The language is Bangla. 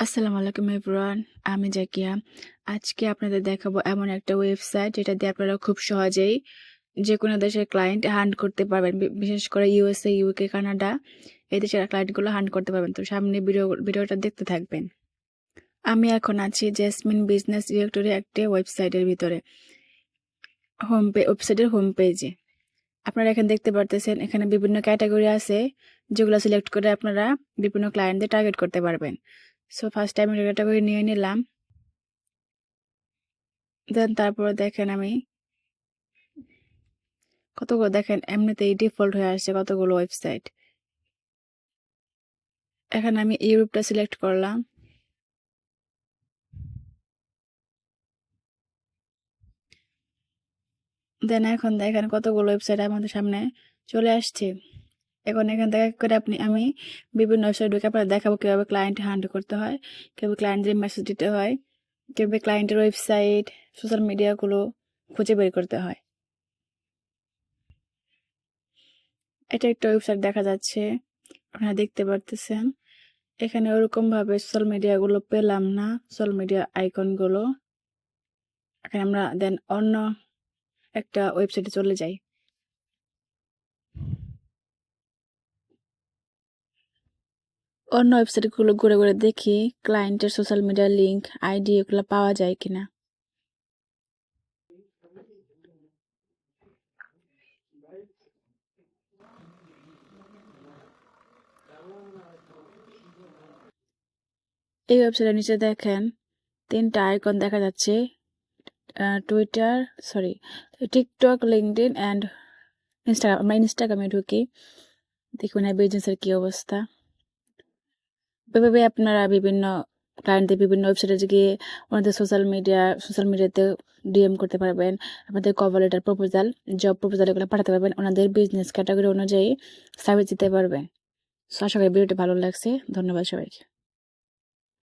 আসসালামু আলাইকুম এভরিওয়ান, আমি জাকিয়া। আজকে আপনাদের দেখাবো এমন একটা ওয়েবসাইট যেটা দিয়ে আপনারা খুব সহজেই যে কোনো দেশের ক্লায়েন্ট হান্ট করতে পারবেন বিশেষ করে ইউএসএ ইউকে কানাডা এই দেশের ক্লায়েন্টগুলো হান্ট করতে পারবেন। তো সামনে ভিডিও ভিডিওটা দেখতে থাকবেন। আমি এখন আছি জেসমিন বিজনেস ডিরেক্টরি একটি ওয়েবসাইটের ভিতরে হোম পে ওয়েবসাইটের হোম পেজে আপনারা এখানে দেখতে পারতেছেন, এখানে বিভিন্ন ক্যাটাগরি আছে যেগুলো সিলেক্ট করে আপনারা বিভিন্ন ক্লায়েন্টদের টার্গেট করতে পারবেন। সো ফার্স্ট টাইম ক্যাটাগরি নিয়ে নিলাম। দেন তারপর দেখেন আমি কতগুলো, দেখেন এমনিতেই ডিফল্ট হয়ে আসছে কতগুলো ওয়েবসাইট এখানে আমি ইউরোপটা সিলেক্ট করলাম। দেন এখন দেখেন কতগুলো ওয়েবসাইট আমাদের সামনে চলে আসছে। এখন এখান থেকে করে আপনি, আমি বিভিন্ন ওয়েবসাইট ঢুকে আপনার দেখাবো কীভাবে ক্লায়েন্ট হ্যান্ড করতে হয়, কীভাবে ক্লায়েন্টের মেসেজ দিতে হয়, কীভাবে ক্লায়েন্টের ওয়েবসাইট সোশ্যাল মিডিয়াগুলো খুঁজে বের করতে হয়। এটা একটা ওয়েবসাইট দেখা যাচ্ছে, আপনারা দেখতে পারতেছেন। এখানে ওরকমভাবে সোশ্যাল মিডিয়াগুলো পেলাম না সোশ্যাল মিডিয়া আইকনগুলো এখানে আমরা দেন অন্য একটা ওয়েবসাইটে চলে যাই। অন্য ওয়েবসাইটগুলো ঘুরে ঘুরে দেখি ক্লায়েন্টের সোশ্যাল মিডিয়া লিঙ্ক আইডি এগুলো পাওয়া যায় কিনা। এই ওয়েবসাইটের নিচে দেখেন, তিনটা আইকন দেখা যাচ্ছে Twitter sorry TikTok LinkedIn and Instagram আমরা ইনস্টাগ্রামে ঢুকি দেখুন বিজনেসের কী অবস্থা। এভাবে আপনারা বিভিন্ন ক্লায়েন্টদের বিভিন্ন ওয়েবসাইটে গিয়ে ওনাদের সোশ্যাল মিডিয়া সোশ্যাল মিডিয়াতে ডিএম করতে পারবেন, আপনাদের cover letter proposal job proposal এগুলো পাঠাতে পারবেন, ওনাদের বিজনেস ক্যাটাগরি অনুযায়ী সার্ভিস দিতে পারবেন। সো আশা করি ভিডিওটি ভালো লাগছে। ধন্যবাদ সবাইকে।